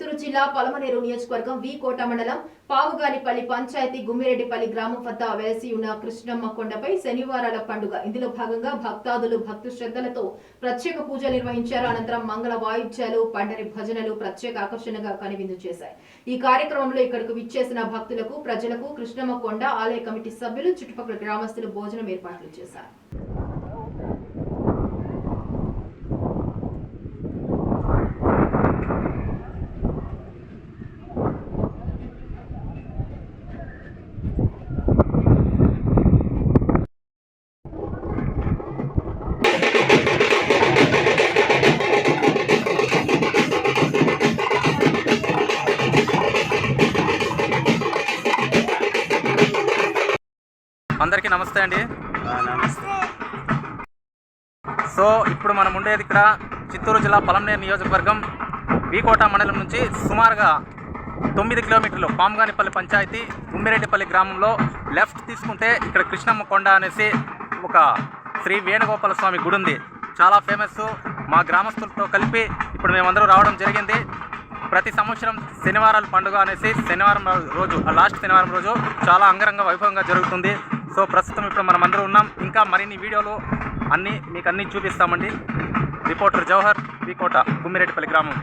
చిత్తూరు జిల్లా పలమనేరు నియోజకవర్గం వి కోట మండలం పావుగానిపల్లి పంచాయతీ గుమ్మిరెడ్డిపల్లి గ్రామం వద్ద వేసి ఉన్న కృష్ణమ్మ కొండపై శనివారాల పండుగ. ఇందులో భాగంగా భక్తాదులు భక్తు శ్రద్ధలతో ప్రత్యేక పూజలు నిర్వహించారు. అనంతరం మంగళ వాయిద్యాలు పండరి భజనలు ప్రత్యేక ఆకర్షణగా కనువిందు చేశాయి. ఈ కార్యక్రమంలో ఇక్కడకు విచ్చేసిన భక్తులకు ప్రజలకు కృష్ణమ్మ కొండ ఆలయ కమిటీ సభ్యులు చుట్టుపక్కల గ్రామస్తులు భోజనం ఏర్పాట్లు చేశారు. అందరికీ నమస్తే అండి. సో ఇప్పుడు మనం ఉండేది ఇక్కడ చిత్తూరు జిల్లా పలంనేరు నియోజకవర్గం వీకోట మండలం నుంచి సుమారుగా తొమ్మిది కిలోమీటర్లు పాముగానిపల్లి పంచాయతీ గుమ్మిరెడ్డిపల్లి గ్రామంలో లెఫ్ట్ తీసుకుంటే ఇక్కడ కృష్ణమ్మ కొండ అనేసి ఒక శ్రీ వేణుగోపాల స్వామి గుడి ఉంది. చాలా ఫేమస్ మా గ్రామస్తులతో కలిపి ఇప్పుడు మేమందరూ రావడం జరిగింది. ప్రతి సంవత్సరం శనివారాల పండుగ అనేసి శనివారం రోజు ఆ లాస్ట్ శనివారం రోజు చాలా అంగరంగ వైభవంగా జరుగుతుంది. సో ప్రస్తుతం ఇప్పుడు మనం అందరూ ఉన్నాం. ఇంకా మరిన్ని వీడియోలు అన్నీ మీకు అన్నీ చూపిస్తామండి. రిపోర్టర్ జవహర్ వికోట గుమ్మిరెడ్డిపల్లి గ్రామం.